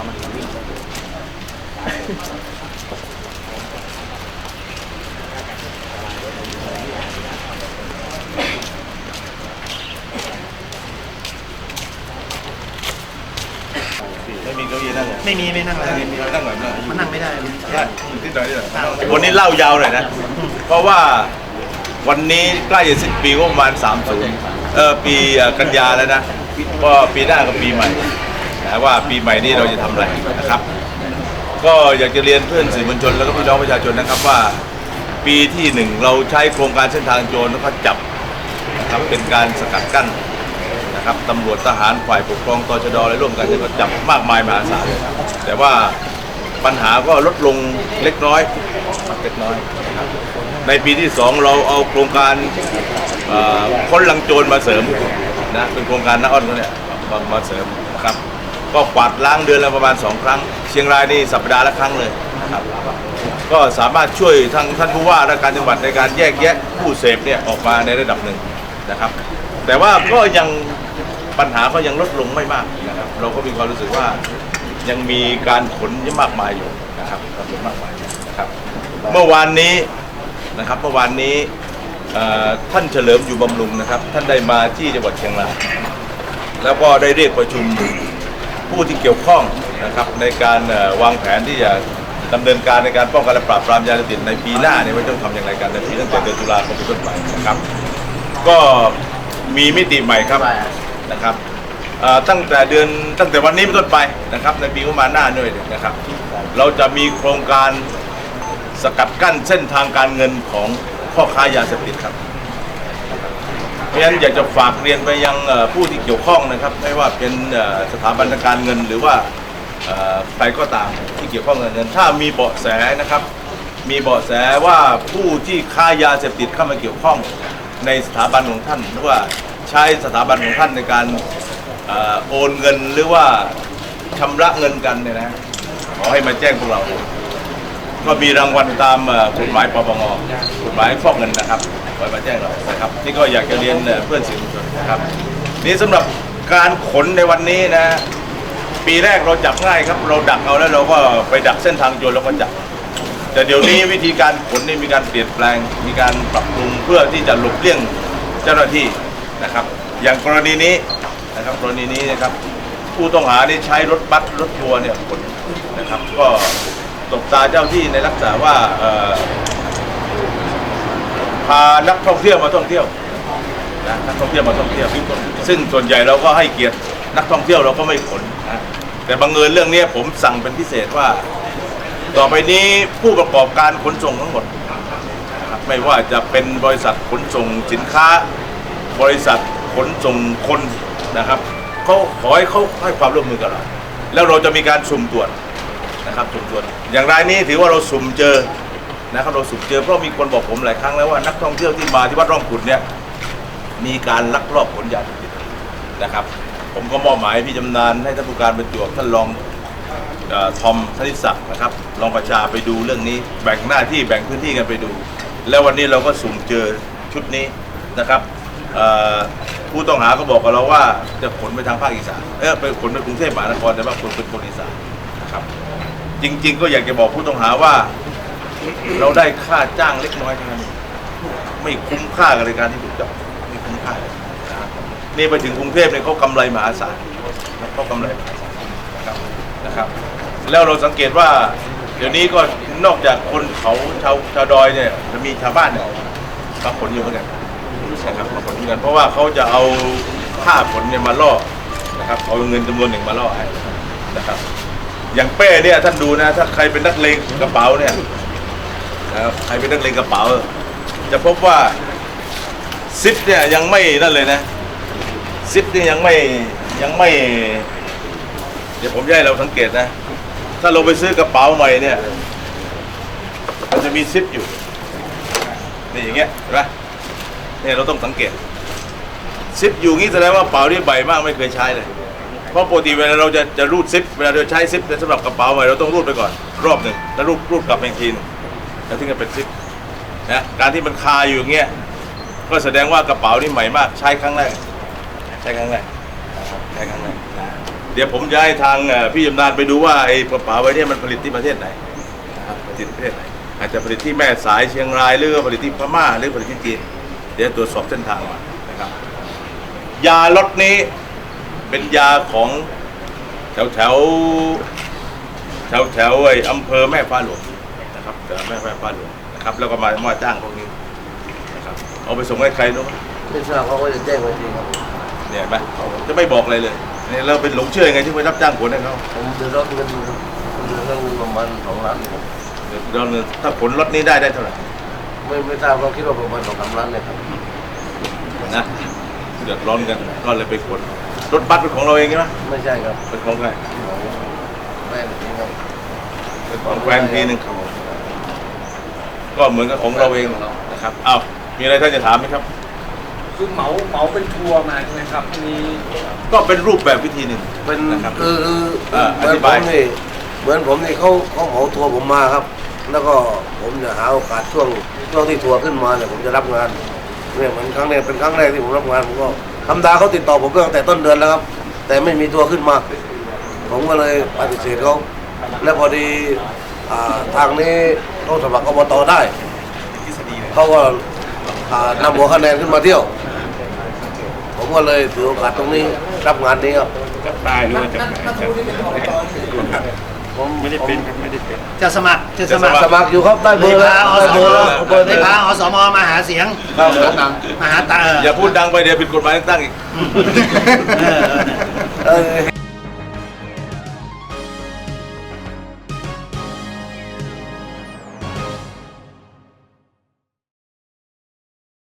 เรามันวิ่งไม่มีเก้าอี้นั่งเหรอไม่มีไม่นั่งเลยมีมีนั่งหน่อยนั่งมันนั่งไม่ได้ได้อยู่ที่ไหนเนี่ยวันนี้เล่ายาวหน่อยนะ เพราะว่าวันนี้ใกล้จะสิ้นปีก็ประมาณ3ามเออปีเอ่อกันยาแล้วนะก็ปีหน้าก็ปีใหม่ นะว่าปีใหม่นี้เราจะทำอะไรนะครับ ก็อยากจะเรียนเพื่อนสื่อมวลชนแล้วก็พี่น้องประชาชนนะครับว่า ปีที่หนึ่งเราใช้โครงการเส้นทางโจรแล้วก็จับนะครับเป็นการสกัดกั้นนะครับตำรวจทหารฝ่ายปกครองตชดอะไรร่วมกันเนี่ยก็จับมากมายมหาศาลแต่ว่าปัญหาก็ลดลงเล็กน้อยเล็กน้อย ในปีที่สองเราเอาโครงการค้นลังโจรมาเสริมนะเป็นโครงการน้าอ้อนเขาเนี่ยมามาเสริมนะครับ ก็กวาดล้างเดือนละประมาณสองครั้ง เชียงรายนี่สัปดาห์ละครั้งเลยครับก็สามารถช่วยทางท่านผู้ว่าราชการจังหวัดในการแยกแยะผู้เสพเนี่ยออกมาในระดับหนึ่งนะครับ แต่ว่าก็ยังปัญหาก็ยังลดลงไม่มากนะครับ เราก็มีความรู้สึกว่ายังมีการขนที่มากมายอยู่นะครับขนมากมายนะครับ เมื่อวานนี้นะครับเมื่อวานนี้ท่านเฉลิมอยู่บำรุงนะครับ ท่านได้มาที่จังหวัดเชียงรายแล้วก็ได้เรียกประชุม ผู้ที่เกี่ยวข้องนะครับในการวางแผนที่จะดำเนินการในการป้องกันและปราบปรามยาเสพติดในปีหน้าเนี่ยว่าต้องทำอย่างไรกันในปีตั้งแต่เดือนตุลาคมเป็นต้นไปนะครับ ก็มีมิติใหม่ครับนะครับตั้งแต่เดือนตั้งแต่วันนี้เป็นต้นไปนะครับ ในปีประมาณหน้าด้วยนะครับ เราจะมีโครงการสกัดกั้นเส้นทางการเงินของพ่อค้ายาเสพติดครับะฉะนั้นอยากจะฝากเรียนไปยังผู้ที่เกี่ยวข้องนะครับ ไม่ว่าเป็นสถาบันการเงินหรือว่าใครก็ตามที่เกี่ยวข้องกับเงิน ถ้ามีเบาะแสนะครับ มีเบาะแสว่าผู้ที่ค้ายาเสพติดเข้ามาเกี่ยวข้องในสถาบันของท่านหรือว่าใช้สถาบันของท่านในการอโอนเงินหรือว่าชำระเงินกันเนี่ยนะขอให้มาแจ้งพวกเรา ก็มีรางวัลตามกฎหมายปปงกฎหมายฟอกเงินนะครับไว้มาแจ้งเรานะครับนี่ก็อยากจะเรียนเพื่อนสื่อมวลชนนะครับนี่สำหรับการขนในวันนี้นะปีแรกเราจับง่ายครับ เราดักเอาแล้วเราก็ไปดักเส้นทางโจรเราก็จับ แต่เดี๋ยวนี้วิธีการขนนี่มีการเปลี่ยนแปลง มีการปรับปรุงเพื่อที่จะหลบเลี่ยงเจ้าหน้าที่นะครับ อย่างกรณีนี้นะครับกรณีนี้นะครับ ผู้ต้องหานี่ใช้รถบัสรถทัวร์เนี่ยขนนะครับ ก็ ตกตาเจ้าที่ในลักษณะว่าเอ่อพานักท่องเที่ยวมาท่องเที่ยวนะนักท่องเที่ยวมาท่องเที่ยว ซึ่งส่วนใหญ่เราก็ให้เกียรตินักท่องเที่ยวเราก็ไม่ขนนะแต่บังเอิญเรื่องนี้ผมสั่งเป็นพิเศษว่า ต่อไปนี้ผู้ประกอบการขนส่งทั้งหมด ไม่ว่าจะเป็นบริษัทขนส่งสินค้า บริษัทขนส่งคนนะครับเขาขอให้เขาให้ความร่วมมือกับเรา แล้วเราจะมีการสุ่มตรวจ นะครับสุ่มตรวจอย่างไรนี้ถือว่าเราสุ่มเจอนะครับเราสุ่มเจอเพราะมีคนบอกผมหลายครั้งแล้วว่านักท่องเที่ยวที่มาที่วัดร่องขุนเนี่ยมีการลักลอบขนยาเสพติดนะครับ ผมก็มอบหมายพี่จำนานให้ท่านผู้การบรรจวบท่านรองอทอมธนิศักดิ์นะครับรองประชาไปดูเรื่องนี้ แบ่งหน้าที่แบ่งพื้นที่กันไปดู แล้ววันนี้เราก็สุ่มเจอชุดนี้นะครับผู้ต้องหาก็บอกกับเราว่าจะขนไปทางภาคอีสานเออไปขนไปกรุงเทพมหานครแต่ว่าคนเป็นคนอีสาน ครับ จริง ๆ ก็อยากจะบอกผู้ต้องหาว่า เราได้ค่าจ้างเล็กน้อยเท่านั้นเองไม่คุ้มค่ากับรายการที่ถูกจับไม่คุ้มค่าเลยนะครับนี่ไปถึงกรุงเทพเนี่ยเขากำไรมหาศาลเขากำไรมหาศาลนะครับนะครับ แล้วเราสังเกตว่า เดี๋ยวนี้ก็นอกจากคนเขาชาวชาวดอยเนี่ยจะมีชาวบ้านเนี่ยมาขนอยู่เหมือนกันนะครับมาขนเหมือนกัน เพราะว่าเขาจะเอาค่าขนเนี่ยมาล่อนะครับเอาเงินจำนวนหนึ่งมาล่อให้นะครับ อย่างเป้เนี่ยท่านดูนะ ถ้าใครเป็นนักเลงกระเป๋าเนี่ยนะครับใครเป็นนักเลงกระเป๋า จะพบว่าซิปเนี่ยยังไม่นั่นเลยนะซิปเนี่ยยังไม่ยังไม่ เดี๋ยวผมจะให้เราสังเกตนะ ถ้าเราไปซื้อกระเป๋าใหม่เนี่ย มันจะมีซิปอยู่นี่อย่างเงี้ยเห็นไหมเนี่ยเราต้องสังเกตซิปอยู่งี้แสดงว่ากระเป๋านี่ใบมากไม่เคยใช้เลย เพราะปกติเวลาเราจะจะรูดซิปเวลาเราใช้ซิปสำหรับกระเป๋าใหม่เราต้องรูดไปก่อน รอบหนึ่งแล้วรูดรูดกลับอีกทีนึงแล้วถึงจะเป็นซิปนะการที่มันคาอยู่อย่างเงี้ยก็แสดงว่ากระเป๋านี่ใหม่มากใช้ครั้งแรกใช้ครั้งแรกนะครับช้ครั้งแรกเดี๋ยวผมจะให้ทางพี่ยำนานไปดูว่าไอ้กระเป๋าใบเนี้มันผลิตที่ประเทศไหนผลิตที่ประเทศไหนอาจจะผลิตที่แม่สายเชียงรายหรือว่าผลิตที่พม่าหรือผลิตที่จีนเดี๋ยวตรวจสอบเส้นทางมานะครับยาล็อตนี้ เป็นยาของแถวแถวแถวแถวไอ้อำเภอแม่ฟ้าหลวงนะครับแถวแม่ฟ้าหลวงนะครับ แล้วก็มามาจ้างพวกนี้นะครับเอาไปส่งให้ใครรู้ไหมไม่ทราบเขาก็จะแจ้งไว้ทีครับเนี่ยเห็นไหมจะไม่บอกอะไรเลยเนี่ยเราเป็นหลงเชื่อยังไงที่ไปรับจ้างขนให้เขาผมเดือดร้อนเงินครับผมเดือดร้อนเงินประมาณสองล้านครับเดี๋ยวเราเนี่ยถ้าขนรถนี้ได้ได้เท่าไหร่ไม่ไม่ทราบเขาคิดว่าประมาณสองสามล้านเลยครับนะเดือดร้อนกันก็เลยไปขน รถบัสเป็นของเราเองใช่ไหมไม่ใช่ครับเป็นของใครของแม่จริงครับเป็นของแฟนทีหนึ่งก็เหมือนกับของเราเองนะครับอ้าวมีอะไรท่านจะถามไหมครับ คือเหมาเหมาเป็นทัวร์มาใช่ไหมครับมีก็เป็นรูปแบบวิธีหนึ่งเป็นนะครับคือคือเออเหมือนอธิผบายมนี่เหมือนผมนี่เขาเขาเหมาทัวร์ผมมาครับ แล้วก็ผมจะหาโอกาสช่วงช่วงที่ทัวร์ขึ้นมาเนี่ยผมจะรับงานเนี่ยเหมือนครั้งแรกเป็นครั้งแรกที่ผมรับงานผมก็ ธรรมดาเขาติดต่อผมตั้งแต่ต้นเดือนแล้วครับ แต่ไม่มีทัวร์ขึ้นมา ผมก็เลยปฏิเสธเขาแล้วพอดีอ่าทางนี้เขาสมัครอบตได้ทฤษฎีเลยเขาก็อ่านำหัวคะแนนขึ้นมาเที่ยว ผมก็เลยถือโอกาสตรงนี้รับงานนี้ครับจับได้หรือว่าจับ ผมไม่ได้เป็นครับไม่ได้เป็น จะสมัครจะสมัครสมัครอยู่ครับได้เบเลอร์ยแล้วพาอได้สเบมอร์แล้วเบอร์เลนี้ยพาอสมมาหาเสียงครับมาหาตาเอออย่าพูดดังไปเดี๋ยวผิดกฎหมายเลือกตั้งอีก เออเออเห